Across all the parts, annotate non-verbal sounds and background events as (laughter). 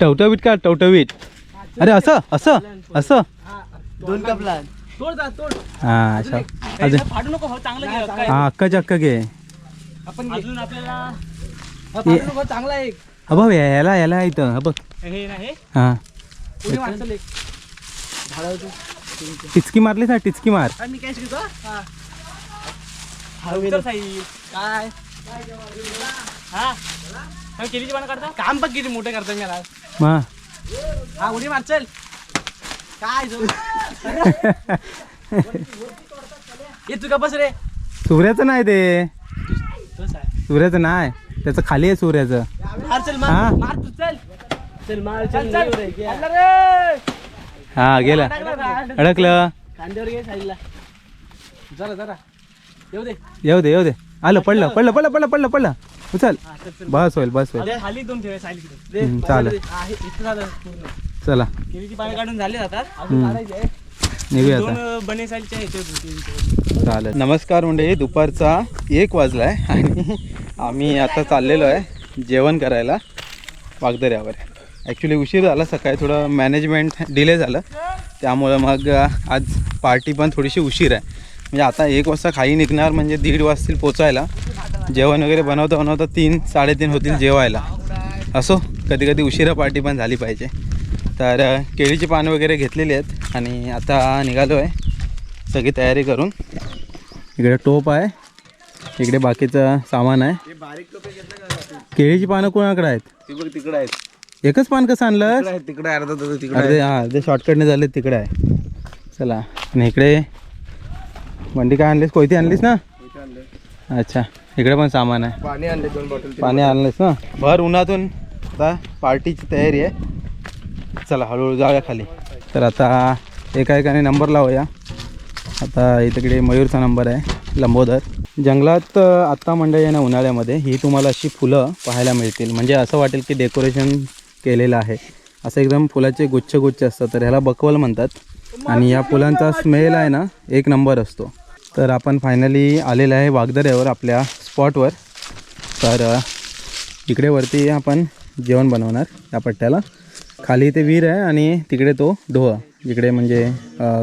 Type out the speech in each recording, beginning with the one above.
टवटवीत का टवटवीत? अरे असं असं असं. दोन कपला तोड जा तोड. हा अच्छा. अजून? फाडू नको हो चांगलं घे काय हा अक्का चक्क घे. आपण अजून आपल्याला? हा, फाटू नको, चांगला आहे एक. हा बघ याला याला इथं. हा बघ. हे हे हा. टिचकी मारलीस ना टिचकी मार. मी काय हा. साई. हा हा, केलीची पानं काढता? काम बघ किती मोठे करतो मी आज मा. हा उडी मार चल. काय जो ये तू का बस रे. सूर्याचं नाही ते. तोच आहे. सूर्याचं नाही. त्याचं खाली आहे सूर्याचं. मार चल हा. मार मार तू चल. चल मार चल चल. रे. हा गेलं. अडकलं. खांद्यावर घे साईडला. जरा जरा. येऊ दे. येऊ दे येऊ दे. आलं पडलं पडलं पडलं पडलं पडलं पडलं. उचल. चल चल. बस होईल बस होईल. खाली दोन साईड चालेल. चला. केळीची पानं काढून झाले. निघूया आता. बने साईडच्या चालेल. नमस्कार म्हणजे दुपारचा एक वाजला आहे आणि आम्ही आता चाललेलो आहे जेवण करायला वागदऱ्यावर. ॲक्च्युली उशीर झाला सकाळी थोडं मॅनेजमेंट डिले झालं. त्यामुळं मग आज पार्टी पण थोडीशी उशीर आहे. म्हणजे आता एक वाजता खाई निघणार म्हणजे दीड वाजतील पोचायला. जेवण वगैरे बनवता बनवता तीन साडेतीन होतील जेवायला. असो कधी कधी उशिरा पार्टी पण झाली पाहिजे. तर केळीची पानं वगैरे घेतलेली आहेत आणि आता निघालो आहे सगळी तयारी करून. इकडे टोप आहे. इकडे बाकीचं सामान आहे. केळीची पानं कोणाकडे आहेत? तिकडे तिकडे आहेत. एकच पान कसं आणलं तिकडे अर्धा तिकडे अर्धे हां अर्धे शॉर्टकटने झाले तिकडे आहे. चला आणि इकडे मंडी काय आणलीस? कोयती आणलीस ना? अच्छा. इकडे पण सामान आहे. पाणी आणले दोन बॉटल पाणी आणलंस ना? भर उन्हातून आता पार्टीची तयारी आहे. चला हळूहळू जाऊया खाली. तर आता एका एकाने नंबर लावूया. आता इकडे मयूरचा नंबर आहे लंबोदर. जंगलात आत्ता मंडळी आहे ना उन्हाळ्यामध्ये ही तुम्हाला अशी फुलं पाहायला मिळतील. म्हणजे असं वाटेल की डेकोरेशन केलेलं आहे. असं एकदम फुलाचे गुच्छ गुच्छ असतात. तर ह्याला बकवल म्हणतात. आणि या फुलांचा स्मेल आहे ना एक नंबर असतो. तर आपण फायनली आलेलं आहे वागदऱ्यावर आपल्या स्पॉटवर तर इकडे वरती आपण जेवण बनवणार या पट्ट्याला. खाली ते विहीर आहे आणि तिकडे तो डोह जिकडे म्हणजे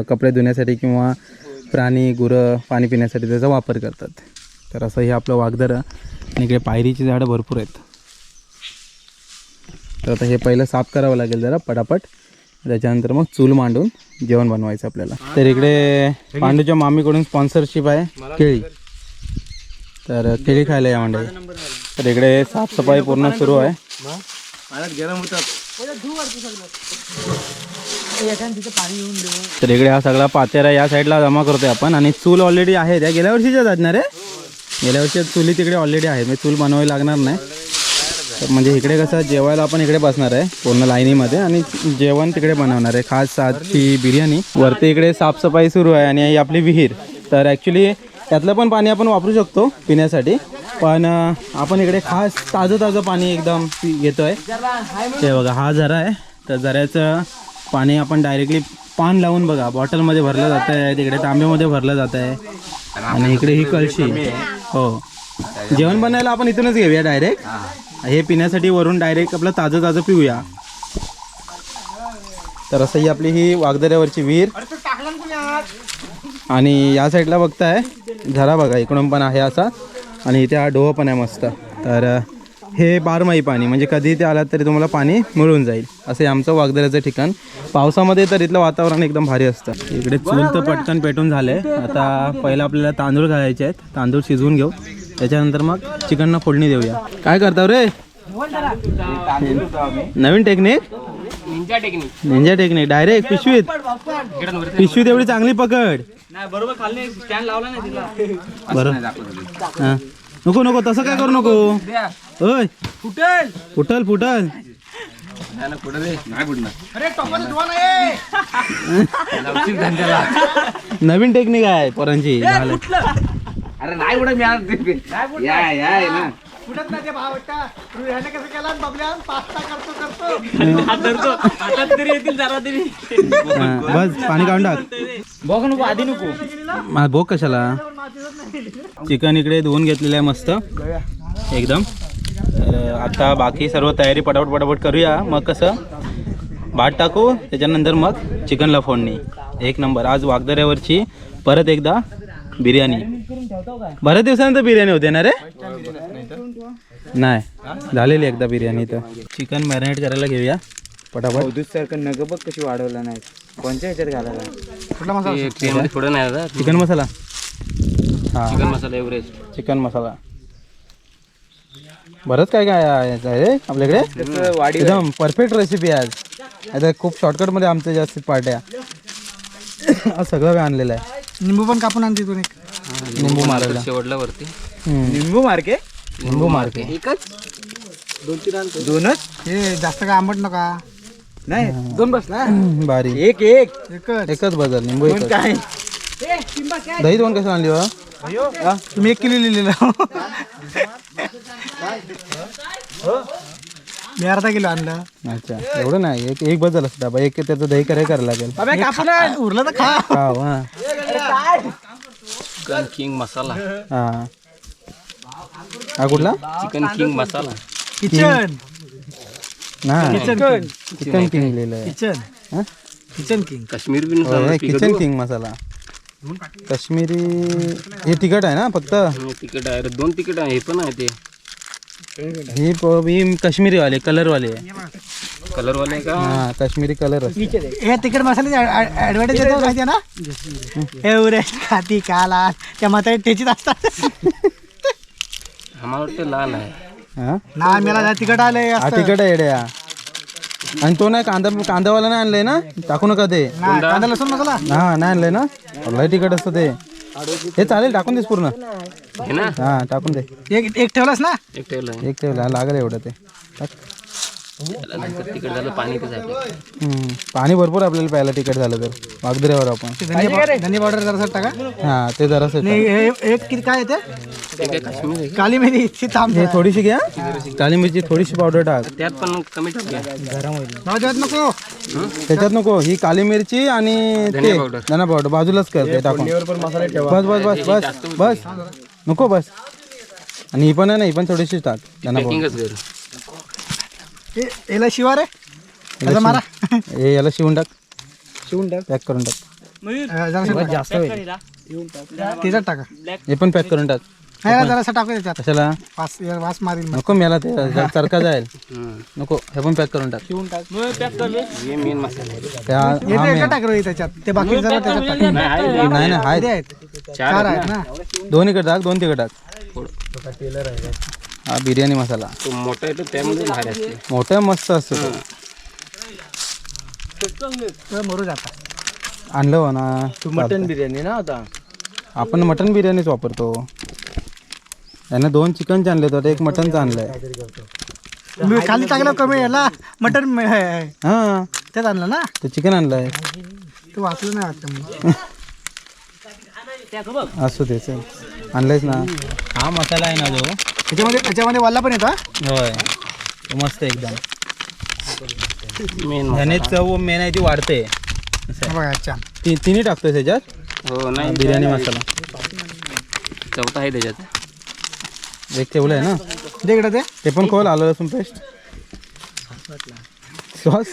कपडे धुण्यासाठी किंवा प्राणी गुरं पाणी पिण्यासाठी त्याचा वापर करतात. तर असं हे आपलं वागदर आणि इकडे पायरीची झाडं भरपूर आहेत. तर आता हे पहिलं साफ करावं लागेल जरा पटापट. त्याच्यानंतर मग चूल मांडून जेवण बनवायचं आपल्याला. तर इकडे पांडूच्या मामीकडून स्पॉन्सरशिप आहे केळी. तर केळी खायला या मंडळी. तर इकडे साफसफाई पूर्ण सुरू आहे. तर इकडे हा सगळा पातेरा या साईडला जमा करतोय आपण. आणि चूल ऑलरेडी आहे. त्या गेल्या वर्षीच्याच आहेत ना रे? गेल्या वर्षी चुली तिकडे ऑलरेडी आहे. म्हणजे चूल बनवावी लागणार नाही. तर म्हणजे इकडे कसं जेवायला आपण इकडे बसणार आहे पूर्ण लाईनीमध्ये आणि जेवण तिकडे बनवणार आहे. खास सातची बिर्याणी. वरती इकडे साफसफाई सुरू आहे आणि ही आपली विहीर. तर ॲक्च्युली त्यातलं पण पाणी आपण वापरू शकतो पिण्यासाठी. पण आपण इकडे खास ताजं ताजं पाणी एकदम घेतो आहे ते बघा हा झरा आहे. तर झऱ्याचं पाणी आपण डायरेक्टली पान लावून बघा. बॉटलमध्ये भरलं जात आहे तिकडे तांब्यामध्ये भरलं जात आहे आणि इकडे ही कळशी. हो. जेवण बनायला आपण इथूनच घेऊया डायरेक्ट हे पिण्यासाठी वरून डायरेक्ट आपलं ताजं ताजं पिऊया. तर असं ही आपली ही वागदऱ्यावरची विहीर. आणि या साईडला बघताय झरा बघा इकडून पण आहे असा. आणि इथे हा डोह पण आहे मस्त. तर हे बारमाही पाणी म्हणजे कधी इथे आलात तरी तुम्हाला पाणी मिळून जाईल. असं आमचं वागदऱ्याचं ठिकाण. पावसामध्ये तर इथलं वातावरण एकदम भारी असतं. इकडे चूल तर पटकन पेटून झाले आता पहिलं आपल्याला तांदूळ घालायचे आहेत. तांदूळ शिजवून घेऊ. त्याच्यानंतर मग चिकनना फोडणी देऊया. काय करता रे? नवीन technique? Ninja technique ninja technique direct पिशवीत. पिशवीत एवढी चांगली पकड. नाही बरोबर खाल्ले स्टँड लावला नाही तिला. बरं. हां. नको नको तसं काय करू नको? ओय. फुटेल. फुटल फुटल. (laughs) नवीन टेक्निक आहे पोरांची. झालं. अरे नाही उडत मी आज ते- या या या ना. फुटत नाही ते भाव ह्याने कसं केला? बबल्या पास्ता करतो करतो. हात धरतो. हातात तरी येतील जरा तरी. हां, बस पाणी काढून टाक. बघ नको आधी नको. मला भोग कशाला? चिकन इकडे धुवून घेतलेलं आहे मस्त. एकदम. तर आता बाकी सर्व तयारी पटापट पटापट करूया. मग कसं? भात टाकू त्याच्यानंतर मग चिकनला फोडणी एक नंबर. आज वागदऱ्यावरची. परत एकदा बिर्याणी. बऱ्याच दिवसानंतर बिर्याणी होते ना रे? नाही. झालेली एकदा बिर्याणी तर चिकन मॅरिनेट करायला घेऊया. पटापट. दूध सारखं नग बघ कशी वाढवला नाही. कोणत्या ह्याच्यात घालायला? कुठला मसाला? त्यामध्ये थोडं नाही चिकन मसाला. हां. Chicken masala Everest chicken masala. बरंच काय काय आहे रे आपल्याकडे? एकदम परफेक्ट रेसिपी आहे आज. आता खूप शॉर्टकटमध्ये आमच्या जास्त पार्ट्या. (coughs) आज सगळं काय आणलेलं आहे. निंबू पण कापून आणते तू निंबू मारायला. शेवटला वरती. निंबू मार्के निंबू मारते एकच? दोनच? हे जास्त काय आंबट नका. नाही दोन बस ना. बारी एक एक. एकच. एकच. बदल निंबू एकच. काय? दही दोन कसं आणली बा तुम्ही एक किलो लिहिलेलं. (laughs) मी अर्धा किलो आणलं. अच्छा एवढं नाही एक एक बदल असतं डबा एक त्याचं दही करायला करायला लागेल. कापून उरलं तर खा. हा चिकन किंग मसाला हा. हा कुठला? Chicken king masala kitchen kitchen chicken king लिहिलंय. किचन हा? किचन किंग काश्मीर बी किचन किंग मसाला काश्मीरी हे तिखट आहे ना फक्त? तिकीट आहे. दोन तिकीट आहे हे पण आहे ते. ही प- ही काश्मीरी वाले कलर वाले कलर वाले का? हा काश्मीरी कलर असते हे तिकट मसाल्याची ऍडव्हर्टाईज येतो माहिती ना? एवढे खाती काला त्या म्हातारी ठेचीत असतात. आम्हाला वाटतं लाल आहे. हा? ना मला तिकट आले हा तिखट आहे येड्या. आणि तो नाही कांदा कांदावाला नाही आणलंय ना? टाकू नका ते. कांदा लसूण मसाला? हा नाही आणलंय ना? लय तिखट असतं ते. हे चालेल टाकून देस पूर्ण. हे ना? हा टाकून दे. एक एक ठेवलास ना? एक ठेवलं एक ठेवला लागेल एवढं ते. टाक. त्याला नंतर तिकीट झालं पाणी ते झालं हम्म. पाणी भरपूर आपल्याला प्यायला तिखट झालं तर. वागदऱ्यावर आपण. धनिया पावडर जरा टाका हा ते जरासं हे एक किती काय येते? काली मिरी इतकी थांब हे थोडीशी घ्या. काली मिरची थोडीशी पावडर टाक. त्यात पण कमी नाव देत नको. त्याच्यात नको. ही काली मिरची आणि ते. धना पावडर बाजूलाच कर ते टाकून. बस बस बस बस बस. नको बस. आणि ही पण आहे ना ही पण थोडीशी टाक. धना पावडर हे- याला शिवार आहे याला मारा. हे याला शिवून टाक. शिवून टाक. पॅक करून टाक. जरा जास्त होईल. त्याच्यात टाका. हे पण पॅक करून टाक. नाही जरासा टाकू त्याच्यात कशाला? वास वास मारील मग. नको मला ते (laughs) चरका जाईल. नको हे पण पॅक करून टाक. त्या हा. एका रे त्याच्यात. ते बाकी जरा त्याच्यात टाक नाही नाही नाही किती हाय आहेत. चार ना? टाक दोन तिकडे टाक. थोडं. हा बिर्याणी मसाला. तो मोठा येतो त्यामध्ये भारी असते. मोठं मस्त असतं तो. तर मरू जाता. आणलं हो ना. मटन बिर्याणी ना आता. आपण मटन बिर्याणीच वापरतो. यानं दोन चिकनचे आणले होते एक मटनचं आणलंय. मी खाली टाकलं कमी याला. मटन हा त्यात आणलं ना? ते चिकन आणलंय. तू वाचलं नाही वाटतं (laughs) असू दे चल. आणलंयच ना? हा मसाला आहे ना जो. त्याच्यामध्ये त्याच्यामध्ये वाला पण येतो हा? होय. तो मस्त एकदम. मेन ह्याने चव मेन आहे ती वाढते. हे बघा अच्छा ती तिन्ही टाकतोय त्याच्यात? हो नाही बिर्याणी मसाला. चौथा आहे त्याच्यात. एक ठेवलंय ना? दे इकडं ते. ते पण खोल आलं लसूण पेस्ट. सॉस?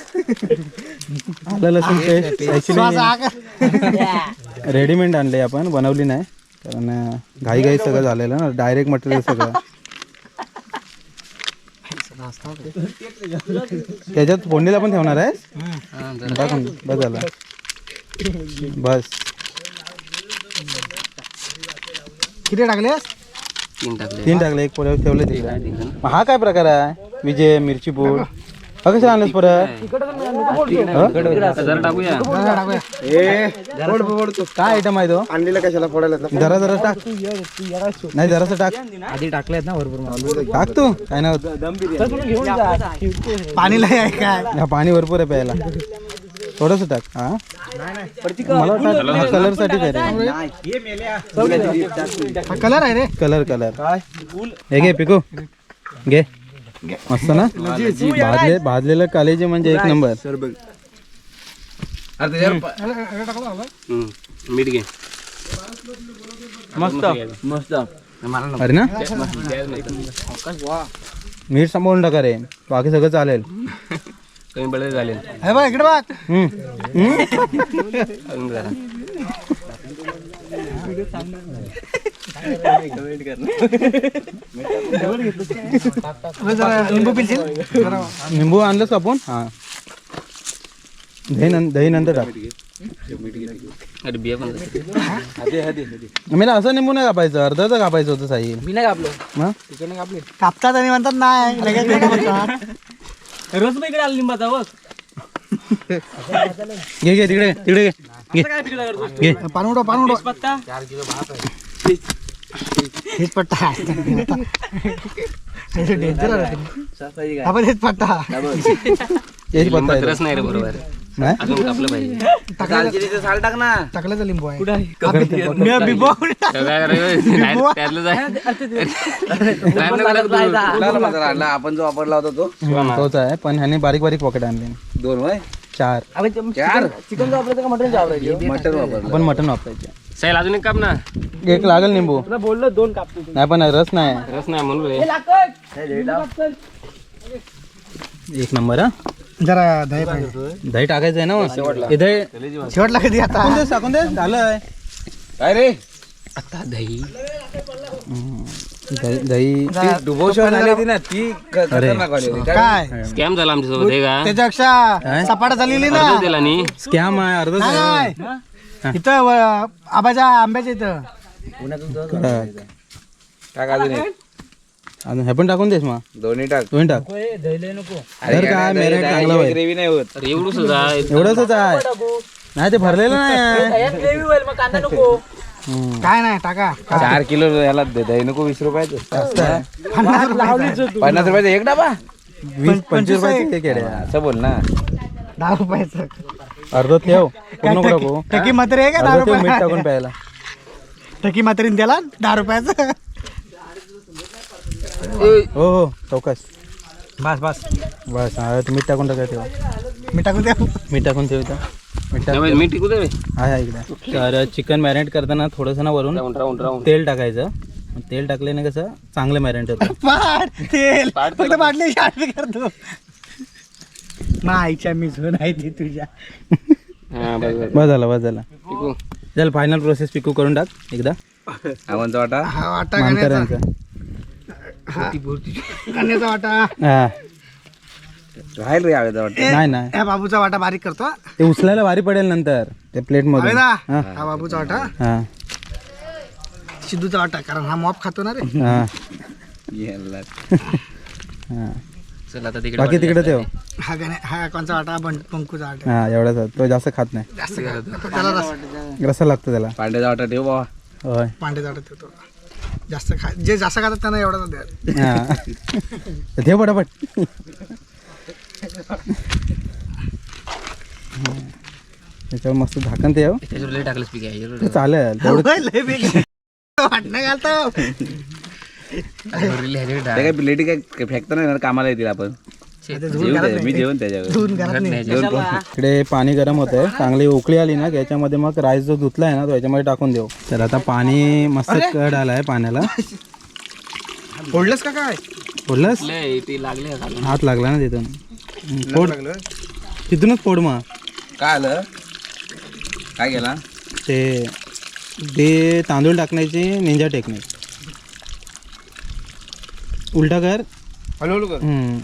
आलं लसूण पेस्ट. श्वास ॲक्च्युली हा का? रेडीमेड आणले आपण बनवली नाही. कारण अं, घाईघाई सगळं झालेलं ना डायरेक्ट मटेरियल सगळं. त्याच्यात फोडणीला पण ठेवणार आहे हा. टाकून बस झालं. बस. किती टाकलेस तीन टाकले. तीन टाकले. एक पोळ्यावर ठेवले तिकडे हा काय प्रकार आहे? विजय मिरची पूड कशा आणलंस परत जरा टाकूया काय आयटम आहे तो आणलेलं कशाला फोडायला जरा जरा टाक. नाही जरासं टाक. आधी टाकलेत ना भरपूर टाक तू. काय नाही होत. पाणी लय आहे काय? पाणी भरपूर आहे प्यायला. थोडस टाक हा. मला वाटतं कलरसाठी काय कलर आहे रे. कलर कलर हे घे पिकू. घे. मस्त ना? भाजले भाजलेलं कालेजी म्हणजे एक नंबर. मीठ घे. मस्त. मस्त. अरे ना. मीठ सांभाळून टाका रे. बाकी सगळं चालेल. कमी पडले चालेल हे बघ इकडे बघ. हम्म. (laughs) (laughs) निंबू आणलंच कापून हां. दही नंतर टाक. अरे बिया पण मी असं निंबू नाही कापायचं अर्धाचं कापायचं होतं साई. मी नाही कापलो. मग तिकडे कापले. कापतात आणि म्हणतात नाही लगेच रस इकडे आला लिंबाचा बघ. घे घे तिकडे तिकडे घे. घे. घे पानवडो पानवडो पत्ता हेच पट्टा. डेंजर आपण हेच पट्टा. हेच आहे. रस नाही रे बरोबर नाही अजून कापलं पाहिजे. साल टाक ना. टाकल्याचं लिंबू आहे. मी बिबो. आपण जो वापरला होता तो. तोच आहे. पण ह्याने बारीक बारीक पॉकेट आणले. दोन वय चार. चार? चिकन वापरायचं का मटन वापरायचं? मटन वापरलं. आपण मटन वापरायचे. साईल अजून एक काप ना एक लागेल निंबू. बोललो दोन कापतो नाही पण रस नाही. रस नाही म्हणून रे. एक नंबर हा. जरा दही पाहिजे दही टाकायचं आहे ना मग? हे दही शेवटला कधी आता? टाकून दे टाकून दे झालं काय रे? आता दही. दही दही. डुबोशन आली होती ना ती ख- खतरनाक वाली होती. काय? काय? स्कॅम झाला आमच्यासोबत हे का? त्याच्यापेक्षा? सपाटा झालेली ना. अर्धच दिला नी. स्कॅम आहे अर्ध नाही. (laughs) इथं व- आबाच्या आंब्याच्या इथं. टाक अजून एक. अजून हे पण टाकून देस मग दोन्ही टाक. दोन टाक. तर काय मेरे चांगलं होईल. ग्रेव्ही नाही होत. एवढंच आहे नाही ते भरलेलं नाही आहे. (laughs) हम्म. काय नाही टाका. चार किलो याला दे- दही नको वीस रुपयाचं. जास्त आहे. पन्नास रुपयाचं. पन्नास रुपयाचं एक डबा? वीस पंचवीस रुपयाचे केक आहे. असं बोल ना. दहा रुपयाचं. अर्ध ठेव. पूर्ण नको टाकू. टकी मात्र आहे का दहा अर्ध ठेव मीठ टाकून रुपये प्यायला टकी मात्रीन त्याला? दहा रुपयाचं? हो हो चौकस बस बस. बस हा, ते मीठ टाकून टाका ठेवा. मी टाकून द्या मीठ टाकून ठेव इथं. मीठ टाक मी टिकू दे आहे? आहे इकडे. तर चिकन मॅरिनेट करताना थोडंसं ना वरून राऊंड राऊंड राऊंड. तेल टाकायचं. तेल टाकल्याने कसं? चांगलं मॅरिनेट होतं. तेल. फक्त करतो. माईच्या मी झोन आहे ती तुझ्या. हा बस झालं बस झालं. टिकू चल फायनल प्रोसेस पिकू करून टाक एकदा. आवनचा वाटा? हा वाटा मानकर गाण्याचा. यांचा गाण्याचा वाटा. हा. राहील रे आवेचा वाटा. नाही नाही. ह्या बाबूचा वाटा बारीक करतो ते उचलायला भारी पडेल नंतर ते प्लेट मधून. आवेदा हा. हा बाबूचा वाटा. हा. सिद्धूचा वाटा कारण हा मॉप खातो ना रे. हा. याला. हा. चल आता तिकडे बाकी तिकडे ठेव. हा हा कोणचा वाटा? बं पंकूचा वाटा. हा एवढाच तो जास्त खात नाही. जास्त. त्याला रस- रस्सा लागतो त्याला. पांड्याचा वाटा ठेव बाबा. होय. पांढऱ्या वाटा देतो जास्त खा जे जास्त खातात त्यांना एवढाच द्या. हा. ठेव पटापट. त्याच्यावर मस्त झाकण ठेव. त्याच्यावर लय पीक. आहे ते चालेल तेवढं होय, लय वेगळं. वाटणं घालतो. ते काय प्लेटी काय फेकता नाही कामाला येतील आपण. मी जेवण त्याच्यावर. इकडे पाणी गरम होत आहे चांगली उकळी आली ना की याच्यामध्ये मग राईस जो धुतला आहे ना तो याच्यामध्ये टाकून देऊ. तर आता पाणी मस्त कड आलाय पाण्याला. फोडलंस का काय? फोडलंस? हात लागला ना तिथून. फोड. तिथूनच फोड मग. काय आलं? काय केला? ते ते तांदूळ टाकण्याची निंजा टेक्निक उलटा कर. हळूहळू कर. हम्म.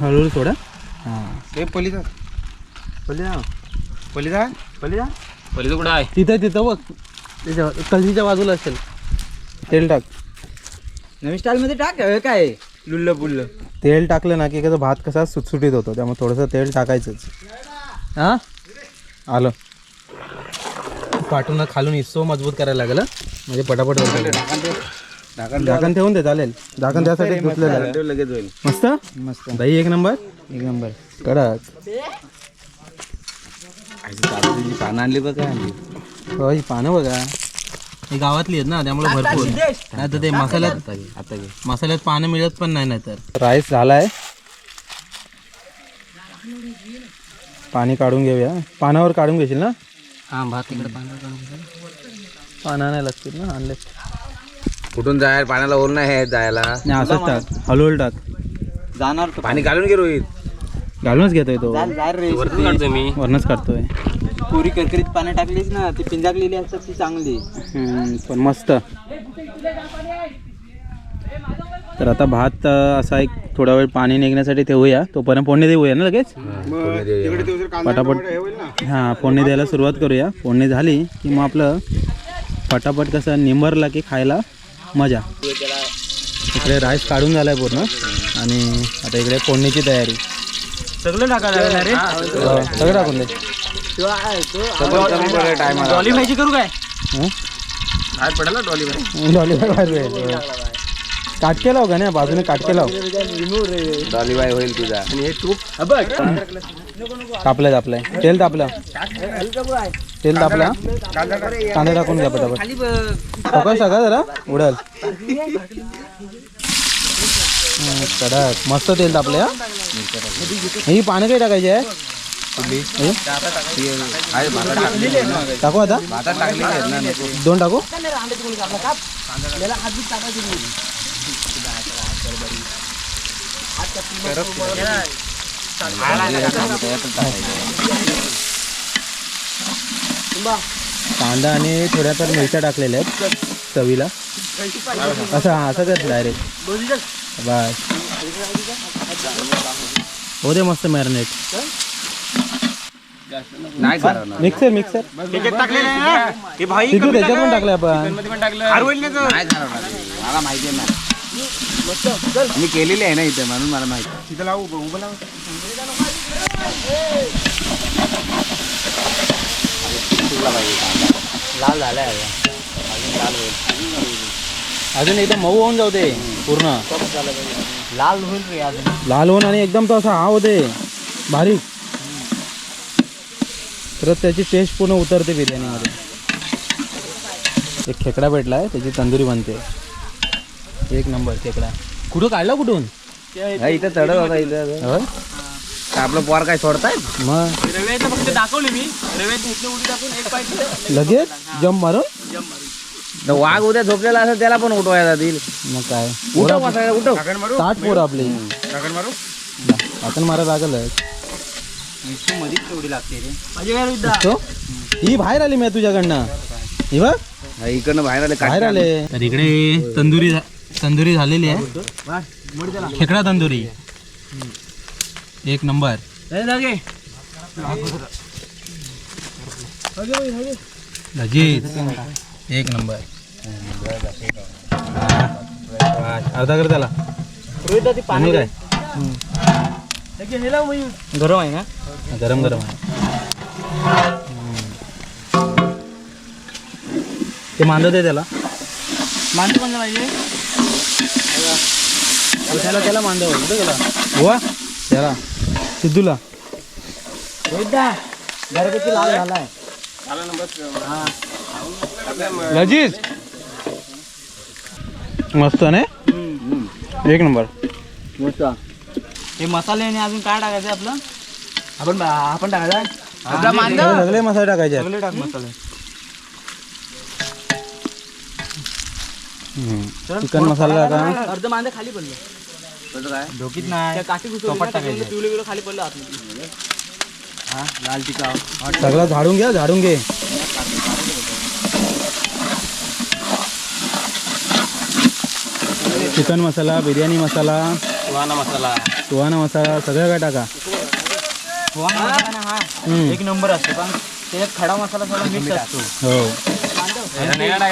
हळूहळू थोडा हां. ते पलीचा पलिदा पलीचा पलिदा पलीचा कुठं आहे? तिथं तिथं बघ. त्याच्या कलजीच्या बाजूला असेल. तेल टाक. नवीन स्टाईल मध्ये टाक काय? लुल्ल पुल्ल तेल टाकलं ना की कसं भात कसा सुटसुटीत होतो त्यामुळे थोडंसं तेल टाकायचंच. हां? आलं. पाठून खालून हिस्सो मजबूत करायला लागलं म्हणजे पटापट होतं. झाकण ठेवून दे चालेल. झाकण त्यासाठी धुतलेलं आहे. लगेच होईल. मस्त? मस्त. दही एक नंबर? एक नंबर. कडक पानं आणली बघ आणली? हो ही पानं बघा. ही गावातली आहेत ना त्यामुळे भरपूर. नाही तर ते मसाल्यात आता घे मसाल्यात पानं मिळत पण नाही ना तर राईस झालाय. पाणी काढून घेऊया. पानावर काढून घेशील ना? हा भात तिकडे पानं पानं नाही लागतील ना आणले कुठून जायला पाण्याला ओल नाही आहे जायला. नाही असंच टाक. हळूहळू टाक. जाणार पाणी घालून घे रोहित. घालूनच घेतोय तो. रे. मी. वरनच काढतोय. पुरी करकरीत पाणी टाकलीच ना ती पिंजाकलेली असतात ती चांगली. हम्म, पण मस्त. तर आता भात अं, असा एक थोडा वेळ पाणी निघण्यासाठी ठेवूया. तोपर्यंत फोडणी देऊया ना लगेच? पटापट. हां फोडणी द्यायला सुरुवात करूया. फोडणी झाली की मग आपलं पटापट कसं निंबरला की खायला मजा. इकडे राईस काढून झाला आहे पूर्ण. आणि आता इकडे फोडणीची तयारी. सगळं टाकायला रे सगळं टाकून दे. डॉली भाजी करू काय? हं? काय पडायला डॉली बाई डॉलीबाई बाजू आहे काटके लाव का नाही बाजूने काटके लाव. डॉली बाई होईल तुझा. आणि हे तूप. बघ. तापलंय तापलंय. तेल तापलं. तेल तापलं. कांदा टाकून घ्या पटापट. सकाळ सकाळ जरा उडल. कडक. मस्त तेल तापले हा. पानं काही टाकायची आहे. टाकू आता. दोन टाकू. कांदा आणि थोड्या तर मिरच्या टाकलेल्या आहेत चवीला. असं हा असं कर डायरेक्ट बस. हो दे मस्त मॅरिनेट मिक्सर मिक्सर टाकलेलं आहे ना? हे भाई तिथू त्याच्यात पण टाकले आपण. मला माहिती आहे ना. मी केलेली आहे ना इथे म्हणून मला माहिती तिथे लावू उभं लावू. लाल झालाय अजून. एकदम मऊ होऊन जाऊ दे पूर्ण. लाल होईल रे अजून. लाल होऊन आणि एकदम तो असा हा होते. बारीक. तर त्याची टेस्ट पूर्ण उतरते बिर्याणीमध्ये. एक खेकडा भेटला आहे त्याची तंदुरी बनते. एक नंबर खेकडा. कुठं काढला कुठून? इथं चढत होता इथं आपलं पोर काय सोडतायत? मग? रव्याचं फक्त दाखवली मी. रव्यात इथलं उडी टाकून एक पाय लगेच? जम्प मारून? तर वाघ उद्या झोपलेला असं त्याला पण उठवायला जातील. मग काय? उठव बसायला उठव. ताट पोरं आपली. आपण मारा? लागलच लागते रे. काय तो ही बाहेर आली मी तुझ्याकडनं. ही बघ. हा, इकडनं बाहेर आले बाहेर आले. तर इकडे तंदुरी झा- तंदुरी झालेली आहे. खेकडा तंदुरी. एक नंबर. लगेच. एक नंबर. हा. अर्धा कर त्याला. आणि काय? गरम आहे ना? गरम गरम आहे. ते मांद दे त्याला. माणसं पण पाहिजे? त्याला त्याला मांद कुठे गेला वा त्याला. सिद्धूला. घरगुती लाल झालाय. लजीज मस्त ना? एक नंबर. हे मसाले आणि अजून काय टाकायचं आपलं? आपण आपण टाकायचा सगळे सगळे मसाले टाकायचे. सगळे टाक मसाले. चिकन मसाला टाका. अर्ध मांदे खाली पडलं. काय? डोकीत नाही. काठी कपाट टाकायचं. पिवलं पिवलं खाली पडलं आतमध्ये. हा लाल टिका सगळं झाडून घ्या झाडून घे. चिकन मसाला बिर्याणी मसाला सुहाना मसाला. सुहाना मसाला सगळं काय टाका. सुहाना हा? हम्म. एक नंबर असतो पण त्याच्यात खडा मसाला सगळा मिक्स असतो. हो.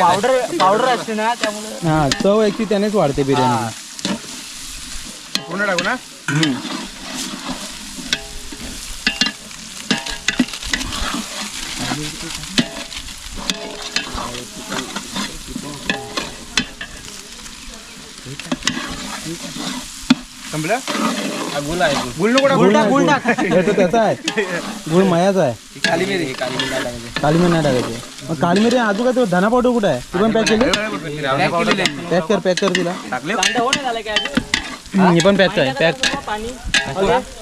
पावडर पावडर असते ना त्यामुळे हा चव याची त्यानेच वाढते बिर्याणी. टाकू ना संपलं गुल आहे गुल नको गुळ नाही, गुळ. (laughs) हे तर त्याचा आहे. गुळ मयाचा आहे. काली मिरी नाही टाकायची. मग काली मिरी अजून काय तो धना पावडर कुठे आहे? ती पण पॅक केली? पॅक कर पॅक कर तिला. टाकले. कांदा हो नाही झाला काय ही? पण पॅक आहे पॅक पाणी.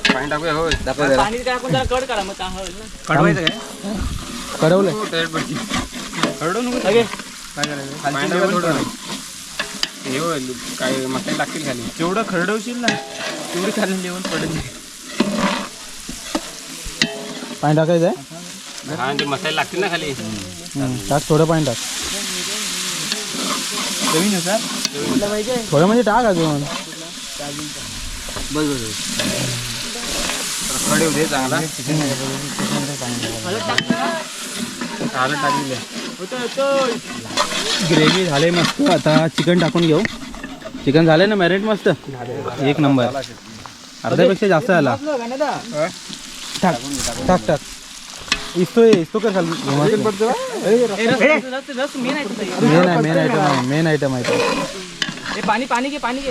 पाणी टाकूया? हो दाखव जरा पाणी जरा. करा मग कडवायचं काय? कडवलंय कडू नको काय करायचं? पाणी टाकूया थोडं. हे काय मसाले लागतील खाली. जेवढं खरडवशील ना तेवढी खाली जेवण पडेल पाणी टाकायचं आहे? हा ते मसाले लागतील ना खाली. टाक थोडं पाणी टाक. थोडं म्हणजे टाक अजून. बस बस खडे होते चांगला आलं टाकलेलं ग्रेव्ही झाले मस्त. आता चिकन टाकून घेऊ. चिकन झालंय ना मॅरिनेट मस्त? एक नंबर. अर्ध्यापेक्षा जास्त आला टाक टाक टाक. इस्तो इस्तो कर खाली. मेन आयटम आहे. मेन आयटम आहे. पाणी पाणी घे पाणी घे.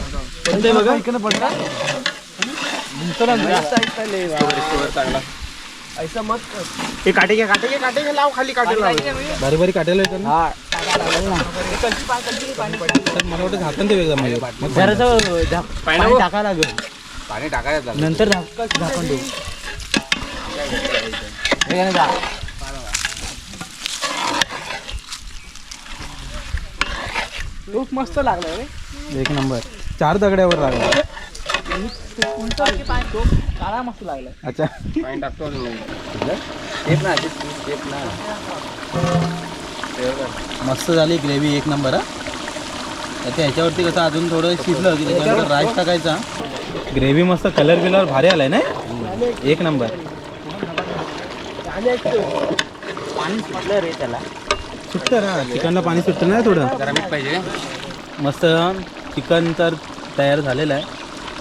हे काटे घे काटे घे काटे घे लाव खाली काटे लाव. बारी बारी काटायला येतं ना? तर मला वाटतं झाकण ते वेगळं म्हणजे. पाणी टाका लागेल. पाणी टाकायचं लागलं. नंतर झाक- झाकण देऊ. खूप मस्त लागलाय रे. एक नंबर. चार दगड्यावर लागला. काळा मस्त लागलाय. अच्छा. पाणी टाकतो अजून नाही. टेप ना टेप ना. मस्त झाली ग्रेव्ही एक नंबर हा. त्याच्या ह्याच्यावरती कसं अजून थोडं शिजलं की त्याच्यानंतर राईस टाकायचा. ग्रेव्ही मस्त कलर बिलर भारी आलाय ना एक. नंबर. पाणी रे त्याला. सुटतं ना चिकनला पाणी सुटतं ना थोडं. जरा पाहिजे. मस्त चिकन तर तयार झालेलं आहे.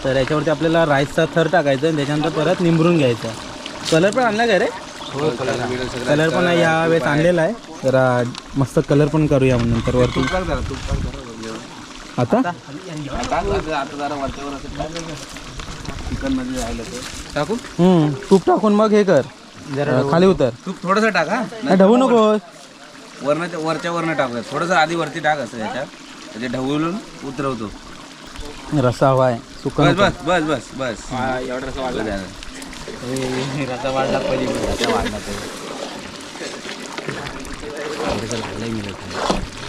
तर याच्यावरती आपल्याला राईसचा थर टाकायचा आणि त्याच्यानंतर परत निंबरून घ्यायचा कलर पण आणला का रे? हो कलर कलर पण या वेळेस आणलेला आहे. जरा मस्त कलर पण करूया नंतर वरती. जरा जरा. आता? टाक आता आता जरा वरच्यावर असं टाक. चिकनमध्ये राहिलं तर टाकू? हम्म तूप टाकून मग हे कर. अं, खाली उतर. तूप थोडंसं टाका नाही ढवू नको वरनं वरच्या वरनं टाकलं थोडंसं आधी वरती टाक असं याच्यात. म्हणजे ढवळून उतरवतो. रस्सा हवा आहे बस बस बस बस. बस एवढं रसा वाढला. रसा वाढला पहिली.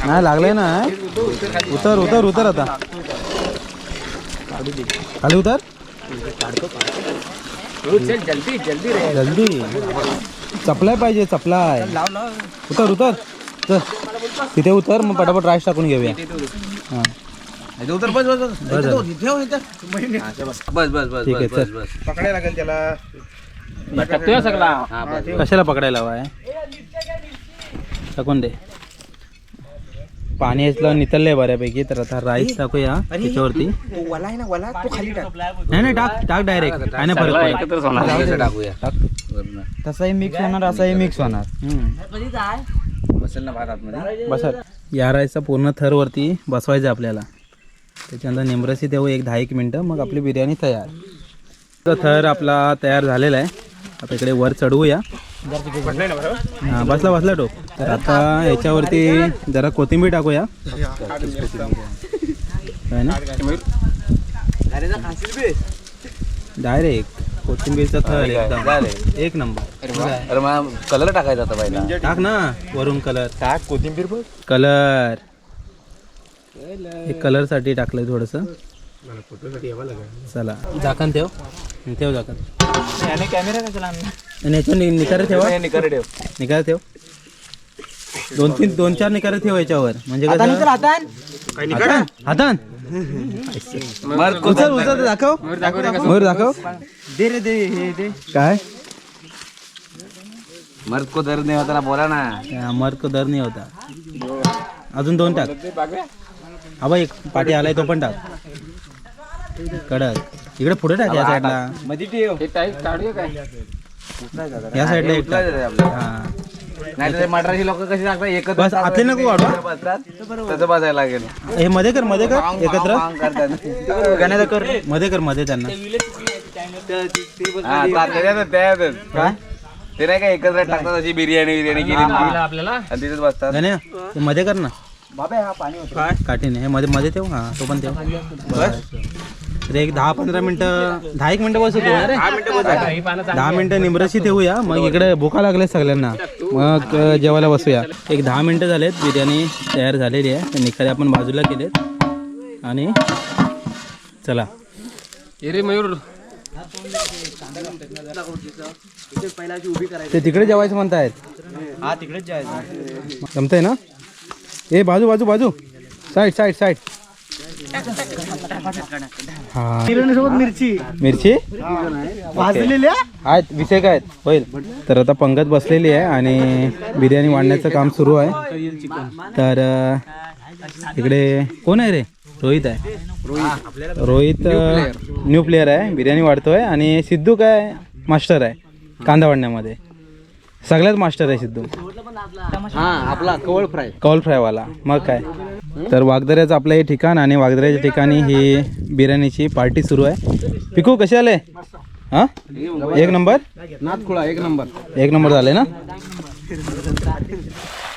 नाही लागलंय ना उतर उतर उतर आता. खाली उतर. जल्दी जल्दी रे. जल्दी. चपलाय पाहिजे चपलाय. उतर उतर. तिथे उतर मग पटापट राईस टाकून घेऊया. हां. इथे उतर बस बस बस. बस झालं. ठेव इथं. बस. बस बस ठीक आहे, बस बस चल. बस पकडायला लागेल त्याला. टाकतोय सगळा? हा बस कशाला पकडायला हवा आहे? टाकून दे. पाणी यातलं नितळलंय बऱ्यापैकी तर आता राईस टाकूया त्याच्यावरती. वला आहे ना वला? तो खाली टाक. नाही नाही टाक टाक डायरेक्ट काय नाही फरक पडत. टाकूया. टाक. तसाही मिक्स होणार असाही मिक्स होणार. बसेल ना भात आतमध्ये बसा या राईसचा पूर्ण थरवरती बसवायचं आहे आपल्याला. त्याच्यानंतर निमरसी देऊ एक दहा एक मिनटं मग आपली बिर्याणी तयार. तर थर आपला तयार झालेला आहे. आता इकडे वर चढवूया. हां बसला बसला टोप तर आता याच्यावरती जरा कोथिंबीर टाकूया. ना? डायरेक्ट. कोथिंबीरचा थर एकदम. एक नंबर. अरे मग कलर टाकायचा आता पहिला. टाक ना वरून कलर टाक कोथिंबीर बघ कलर हे कलरसाठी टाकलंय थोडस. चला. झाकण ठेव. हं, ठेव झाकण. कॅमेरा कशाला आणला? आणि याच्यावर नि- निकारे ठेवा. निकर ठेव. निकारे ठेव. दोन तीन दोन चार निकारे ठेव याच्यावर. म्हणजे कसं? हातान? उचल उचल दाखव. दाखव. दे रे दे हे दे. काय? मर्द को दर्द नाही होता ना बोला ना. या, मर्द को दर नाही होता. अजून दोन टाक. हा एक पाठी आलाय तो पण टाक. कडक. इकडे पुढे टाक या साईडला मध्ये ठेव. हे या साईडला एक टाक. हा. नाही तर मद्रासी लोक कशी टाकतात एकत्र बस आतले नको वाढवा बसतात तसं बसायला लागेल. हे मध्ये कर मध्ये कर. एकत्र. करतात. कर. मध्ये कर मध्ये त्यांना. हा त्याच्यातच काय? ते नाही का एकत्र टाकतात अशी बिर्याणी बिर्याणी केली. आपल्याला? आणि तिथेच बसतात. ते मध्ये कर ना. काठीने हे मध्ये मध्ये ठेव. हा तो पण ठेव. बस. एक दहा पंधरा मिनिटं दहा एक मिनिटं बसू ठेवू रे दहा मिनिटं निमरशी ठेवूया. मग इकडे भुका लागले सगळ्यांना. मग अ, जेवायला बसूया. एक दहा मिनिटं झालेत. बिर्याणी तयार झालेली आहे. तर निखारे आपण बाजूला केलेत. आणि चला. रे मयूर. ते तिकडे जेवायचं म्हणतायत? हा तिकडेच जायचं जमतंय ना? ए बाजू बाजू बाजू. Side side side. हा. सोबत मिरची. मिरची? आहेत विषय काय? होईल. तर आता पंगत बसलेली आहे आणि बिर्याणी वाढण्याचं काम सुरू आहे. तर इकडे कोण आहे रे? रोहित आहे. रोहित. न्यू प्लेअर आहे. बिर्याणी वाढतोय. आणि सिद्धू काय मास्टर आहे. कांदा वाढण्यामध्ये. सगळ्यात मास्टर आहे सिद्धू. हा आपला कवळ फ्राय. कौल फ्रायवाला. मग काय? तर वागदऱ्याचं आपलं हे ठिकाण आणि वागदऱ्याच्या ठिकाणी ही बिर्याणीची पार्टी सुरू आहे. पिकू कसे आले? हां? एक नंबर? नाथखुळा एक नंबर. एक नंबर झाले ना?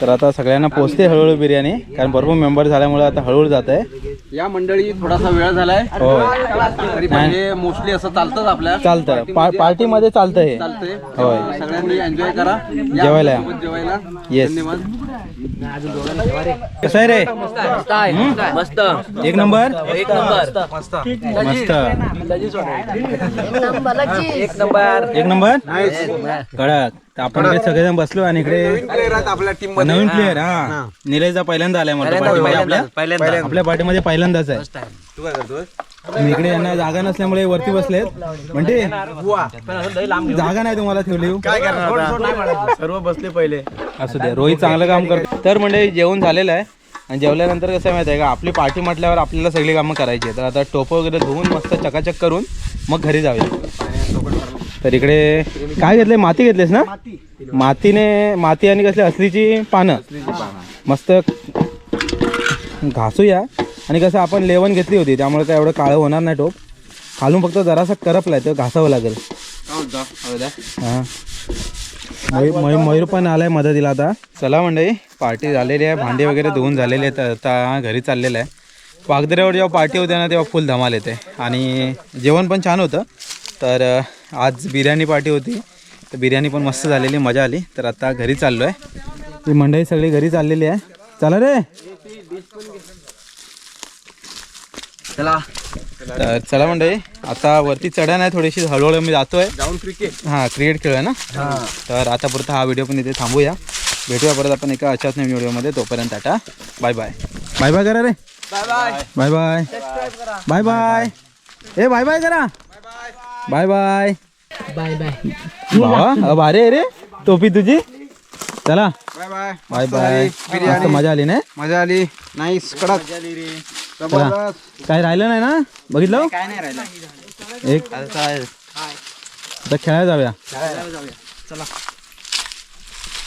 तर आता सगळ्यांना पोचते हळूहळू बिर्याणी कारण भरपूर मेंबर झाल्यामुळे आता हळूहळू जात आहे या मंडळी थोडासा वेळ झालाय. होय तरी म्हणजे मोस्टली असं चालतंच आपल्या चालतं पा पार्टीमध्ये चालतं हे. चालतंय. होय. सगळ्यांनी एन्जॉय करा. जेवायला जेवायला. कसं आहे रे? मस्त एक नंबर? एक नंबर. मस्त. एक नंबर. कडक तर आपण इकडे सगळेजण बसलो आणि इकडे आपल्या टीम नवीन प्लेअर हा. निलेशचा पहिल्यांदा आलाय मला पार्टीमध्ये आपल्या. आपल्या पार्टीमध्ये पहिल्यांदाच आहे. मी इकडे यांना जागा नसल्यामुळे वरती बसलेत. म्हणजे जागा नाही तुम्हाला ठेवली. सर्व बसले पहिले. असू दे रोहित चांगलं काम करतो. तर म्हणजे जेवण झालेलं आहे. आणि जेवल्यानंतर कसं आहे माहिती आहे का? आपली पार्टी म्हटल्यावर आपल्याला सगळी कामं करायची आहेत. तर आता टोपं वगैरे धुवून मस्त चकाचक करून मग घरी जाऊया. तर इकडे काय घेतले माती घेतलेस ना? मातीने माती आणि कसली? असलीची पानं. मस्त घासूया. आणि कसं आपण लेवण घेतली होती त्यामुळे काय एवढं काळं होणार नाही टोप. खालून फक्त जरासा करपलाय तर घासावं लागेल. हां. मयूर मयूर मयूर पण आलाय मदतीला आता. चला मंडळी पार्टी झालेली आहे. भांडी वगैरे धुवून झालेले आहेत. आता घरी चाललेलं आहे. वागदऱ्यावर जेव्हा पार्टी होते ना तेव्हा फुल धमाल येते. आणि जेवण पण छान होतं. तर आज बिर्याणी पार्टी होती. तर बिर्याणी पण मस्त झालेली मजा आली. तर आता घरी चाललो आहे ही मंडळी सगळी घरी चाललेली आहे. चला रे. चला. तर चला मंडळी आता वरती चढण आहे थोडीशी हळूहळू मी जातोय. जाऊन क्रिकेट हां क्रिकेट खेळ आहे ना तर आतापुरता हा व्हिडिओ पण इथे थांबूया. भेटूया परत आपण एका अशाच नवीन व्हिडिओमध्ये तोपर्यंत tata. Bye bye bye bye करा रे बाय बाय बाय बाय ए बाय बाय करा. Bye bye. Bye bye. भावा भारी आहे रे टोपी तुझी? चला. Bye bye. Bye bye. मस्त मजा आली ना मजा आली. नाईस कडक. चला. काय राहिलं नाही ना? बघितलं? काय नाही राहिलं. एक. आता खेळायला जाऊया. चला.